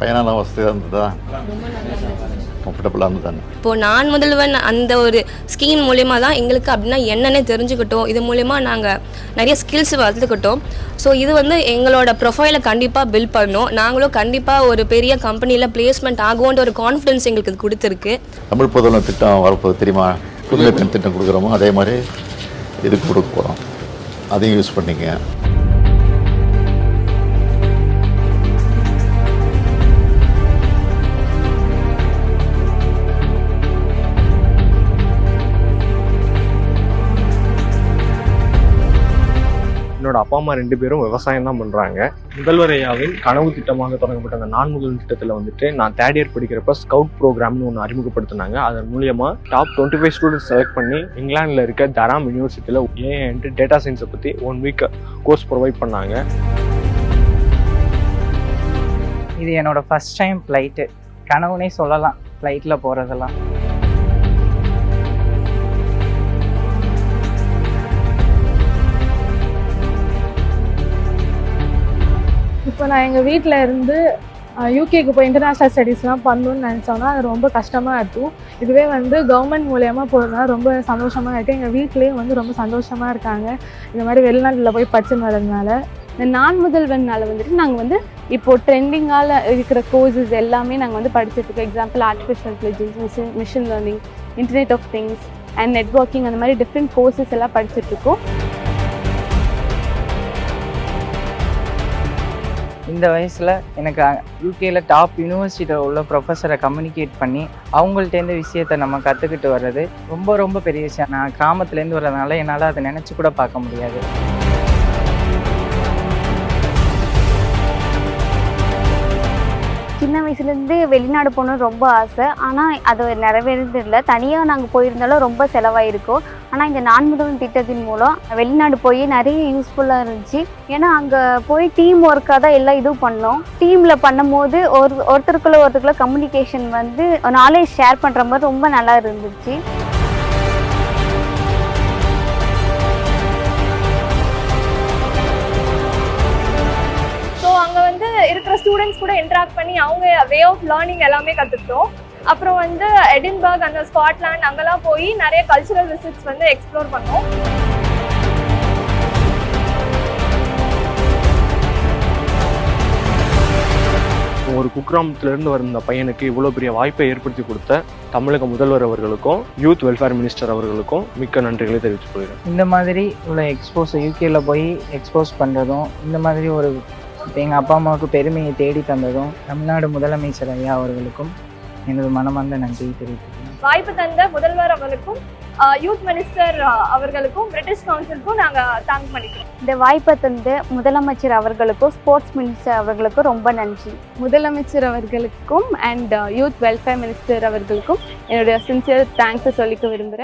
பயணம் வசதியாக இருந்ததா? கம்ஃபர்டபுளாக இருந்ததானே? இப்போது நான் முதல்வன் அந்த ஒரு ஸ்கீம் மூலயமா தான் எங்களுக்கு அப்படின்னா என்னன்னே தெரிஞ்சுக்கிட்டோம். இது மூலயமா நாங்கள் நிறைய ஸ்கில்ஸ் வளர்த்துக்கிட்டோம். ஸோ இது வந்து எங்களோட ப்ரொஃபைலை கண்டிப்பாக பில்ட் பண்ணோம். நாங்களும் கண்டிப்பாக ஒரு பெரிய கம்பெனியில் பிளேஸ்மெண்ட் ஆகும்ன்ற ஒரு கான்ஃபிடன்ஸ் எங்களுக்கு இது கொடுத்துருக்கு. தமிழ் புதல்வன் திட்டம் வரப்போகுது தெரியுமா? புதுமை திட்டம் கொடுக்குறோமோ? அதே மாதிரி இதுக்கு கொடுக்க போகிறோம் அதையும் யூஸ் பண்ணிக்க என்னோட அப்பா அம்மா ரெண்டு பேரும் விவசாயம் தான் பண்றாங்க. முதல்வர் ஐயாவின் கனவு திட்டமாக தொடங்கப்பட்ட அந்த நான் முதல் திட்டத்தில் வந்துட்டு நான் தேர்ட் இயர் படிக்கிறப்ப ஸ்கவுட் ப்ரோக்ராம்னு ஒன்று அறிமுகப்படுத்தினாங்க. அதன் மூலியமா top twenty five students select பண்ணி இங்கிலாந்துல இருக்க தராம் யூனிவர்சிட்டியில் ஏன்ட்டு டேட்டா சயின்ஸை பற்றி ஒன் வீக் கோர்ஸ் ப்ரொவைட் பண்ணாங்க. இது என்னோட ஃபர்ஸ்ட் டைம் ஃப்ளைட்டு கனவுனே சொல்லலாம் ஃப்ளைட்டில் போகிறதெல்லாம் இப்போ நான் எங்கள் வீட்டில் இருந்து யூகேக்கு போய் இன்டர்நேஷ்னல் ஸ்டடீஸ்லாம் பண்ணணும்னு நினச்சோன்னா அது ரொம்ப கஷ்டமாக இருக்கும். இதுவே வந்து கவர்மெண்ட் மூலயமா போகிறதுனா ரொம்ப சந்தோஷமாக இருக்குது எங்கள் வீட்லேயும் வந்து ரொம்ப சந்தோஷமாக இருக்காங்க. இந்த மாதிரி வெளிநாட்டில் போய் படிச்சுன்னு வரதுனால இந்த நான் முதல்வன்னால் வந்துட்டு நாங்கள் வந்து இப்போது ட்ரெண்டிங்கால் இருக்கிற கோர்சஸ் எல்லாமே நாங்கள் வந்து படிச்சுட்ருக்கோம் example artificial intelligence machine machine learning internet of things and networking அந்த மாதிரி டிஃப்ரெண்ட் கோர்சஸ் எல்லாம் படிச்சுட்ருக்கோம் இந்த வயசில் எனக்கு யூகேயில் டாப் யூனிவர்சிட்டியில் உள்ள ப்ரொஃபஸரை கம்யூனிகேட் பண்ணி அவங்கள்ட்டேருந்து விஷயத்தை நம்ம கற்றுக்கிட்டு வர்றது ரொம்ப ரொம்ப பெரிய விஷயம். நான் கிராமத்துலேருந்து வர்றதுனால என்னால் அதை நினச்சி கூட பார்க்க முடியாது. வந்து வெளிநாடு போகணும்னு ரொம்ப ஆசை. ஆனால் அது நிறைவேறது இல்லை தனியாக நாங்கள் போயிருந்தாலும் ரொம்ப செலவாயிருக்கும். ஆனால் இந்த நான் திட்டத்தின் மூலம் வெளிநாடு போய் நிறைய யூஸ்ஃபுல்லாக இருந்துச்சு. ஏன்னா அங்கே போய் டீம் ஒர்க்காக தான் எல்லாம் இதுவும் பண்ணோம். டீமில் பண்ணும்போது ஒரு ஒருத்தருக்குள்ளே ஒருத்தருக்குள்ள கம்யூனிகேஷன் வந்து நாலேஜ் ஷேர் பண்ணுற மாதிரி ரொம்ப நல்லா இருந்துச்சு. இருக்கிற ஸ்டூடெண்ட்ஸ் கூட இன்ட்ராக்ட் பண்ணி அவங்க வே ஆஃப் லேர்னிங் எல்லாமே கற்றுக்கிட்டோம் அப்புறம் வந்து எடின்பர்க் அந்த ஸ்காட்லாண்ட் அங்கெல்லாம் போய் நிறைய கல்ச்சுரல் விசிட்ஸ் வந்து எக்ஸ்ப்ளோர் பண்ணோம். ஒரு குக்கிராமத்திலிருந்து வந்த பையனுக்கு இவ்வளோ பெரிய வாய்ப்பை ஏற்படுத்தி கொடுத்த தமிழக முதல்வர் அவர்களுக்கும் யூத் வெல்ஃபேர் மினிஸ்டர் அவர்களுக்கும் மிக்க நன்றிகளை தெரிவித்துக் கொள்கிறேன். இந்த மாதிரி உள்ள எக்ஸ்போஸ் யூகேல போய் எக்ஸ்போஸ் பண்ணுறதும் இந்த மாதிரி ஒரு எங்கள் அப்பா அம்மாவுக்கு பெருமையை தேடி தந்ததும் தமிழ்நாடு முதலமைச்சர் ஐயா அவர்களுக்கும் எனது மனமார்ந்த நன்றியை தெரிவித்துக்கிறேன். வாய்ப்பு தந்த முதல்வர் அவர்களுக்கும் யூத் மினிஸ்டர் அவர்களுக்கும் பிரிட்டிஷ் கவுன்சிலுக்கும் நாங்கள் தேங்க் பண்ணிக்கிறோம். இந்த வாய்ப்பை தந்து முதலமைச்சர் அவர்களுக்கும் ஸ்போர்ட்ஸ் மினிஸ்டர் அவர்களுக்கும் ரொம்ப நன்றி. முதலமைச்சர் அவர்களுக்கும் அண்ட் யூத் வெல்ஃபேர் மினிஸ்டர் அவர்களுக்கும் என்னுடைய சின்சியர் தேங்க்ஸ் சொல்லிக்க விரும்புகிறேன்